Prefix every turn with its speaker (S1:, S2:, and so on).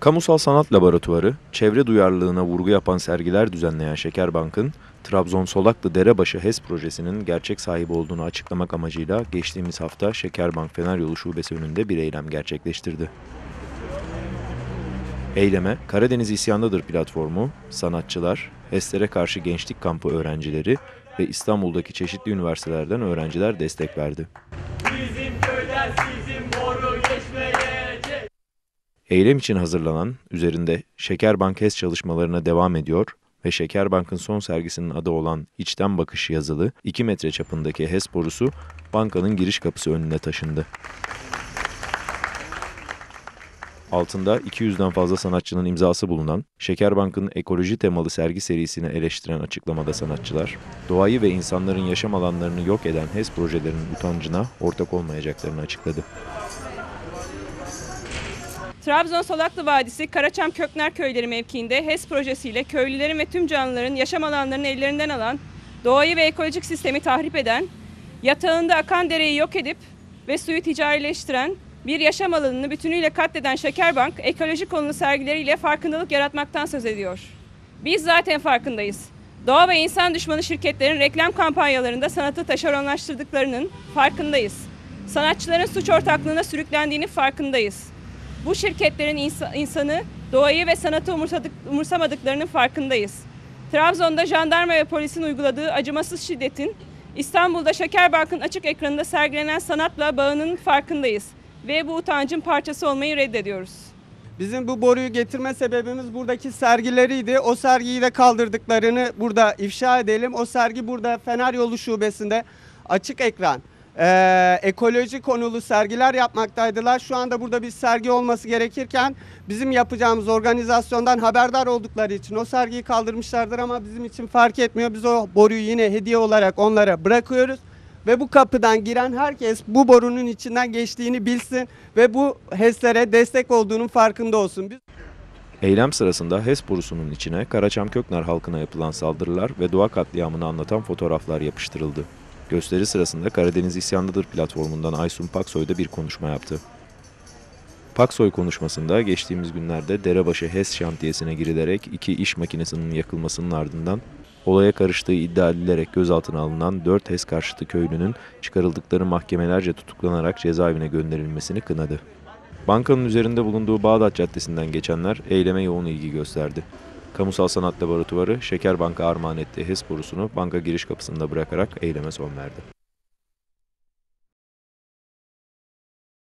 S1: Kamusal Sanat Laboratuvarı, çevre duyarlılığına vurgu yapan sergiler düzenleyen Şekerbank'ın, Trabzon Solaklı Derebaşı HES projesinin gerçek sahibi olduğunu açıklamak amacıyla geçtiğimiz hafta Şekerbank Fener Yolu Şubesi önünde bir eylem gerçekleştirdi. Eyleme Karadeniz İsyandadır platformu, sanatçılar, HES'lere karşı gençlik kampı öğrencileri ve İstanbul'daki çeşitli üniversitelerden öğrenciler destek verdi. Eylem için hazırlanan, üzerinde Şekerbank HES çalışmalarına devam ediyor ve Şekerbank'ın son sergisinin adı olan İçten Bakış yazılı 2 metre çapındaki HES borusu bankanın giriş kapısı önüne taşındı. Altında 200'den fazla sanatçının imzası bulunan Şekerbank'ın ekoloji temalı sergi serisini eleştiren açıklamada sanatçılar, doğayı ve insanların yaşam alanlarını yok eden HES projelerinin utancına ortak olmayacaklarını açıkladı.
S2: Trabzon Solaklı Vadisi Karaçam Kökner Köyleri mevkiinde HES projesiyle köylülerin ve tüm canlıların yaşam alanlarını ellerinden alan, doğayı ve ekolojik sistemi tahrip eden, yatağında akan dereyi yok edip ve suyu ticarileştiren, bir yaşam alanını bütünüyle katleden Şekerbank, ekoloji konulu sergileriyle farkındalık yaratmaktan söz ediyor. Biz zaten farkındayız. Doğa ve insan düşmanı şirketlerin reklam kampanyalarında sanatı taşeronlaştırdıklarının farkındayız. Sanatçıların suç ortaklığına sürüklendiğinin farkındayız. Bu şirketlerin insa- insanı, doğayı ve sanatı umursadık, umursamadıklarının farkındayız. Trabzon'da jandarma ve polisin uyguladığı acımasız şiddetin, İstanbul'da Şekerbank'ın açık ekranında sergilenen sanatla bağının farkındayız. Ve bu utancın parçası olmayı reddediyoruz.
S3: Bizim bu boruyu getirme sebebimiz buradaki sergileriydi. O sergiyi de kaldırdıklarını burada ifşa edelim. O sergi burada Fener Yolu Şubesi'nde açık ekran eee, ekoloji konulu sergiler yapmaktaydılar. Şu anda burada bir sergi olması gerekirken bizim yapacağımız organizasyondan haberdar oldukları için o sergiyi kaldırmışlardır ama bizim için fark etmiyor. Biz o boruyu yine hediye olarak onlara bırakıyoruz. Ve bu kapıdan giren herkes bu borunun içinden geçtiğini bilsin ve bu HES'lere destek olduğunun farkında olsun. Biz
S1: Eylem sırasında HES borusunun içine Karaçam Köknar halkına yapılan saldırılar ve doğa katliamını anlatan fotoğraflar yapıştırıldı. Gösteri sırasında Karadeniz İsyandadır platformundan Aysun Paksoy da bir konuşma yaptı. Paksoy konuşmasında geçtiğimiz günlerde Derebaşı HES şantiyesine girilerek iki iş makinesinin yakılmasının ardından olaya karıştığı iddia edilerek gözaltına alınan 4 HES karşıtı köylünün çıkarıldıkları mahkemelerce tutuklanarak cezaevine gönderilmesini kınadı. Bankanın üzerinde bulunduğu Bağdat Caddesi'nden geçenler eyleme yoğun ilgi gösterdi. Kamusal Sanat Laboratuvarı Şeker Bank'a armağan ettiği HES borusunu banka giriş kapısında bırakarak eyleme son verdi.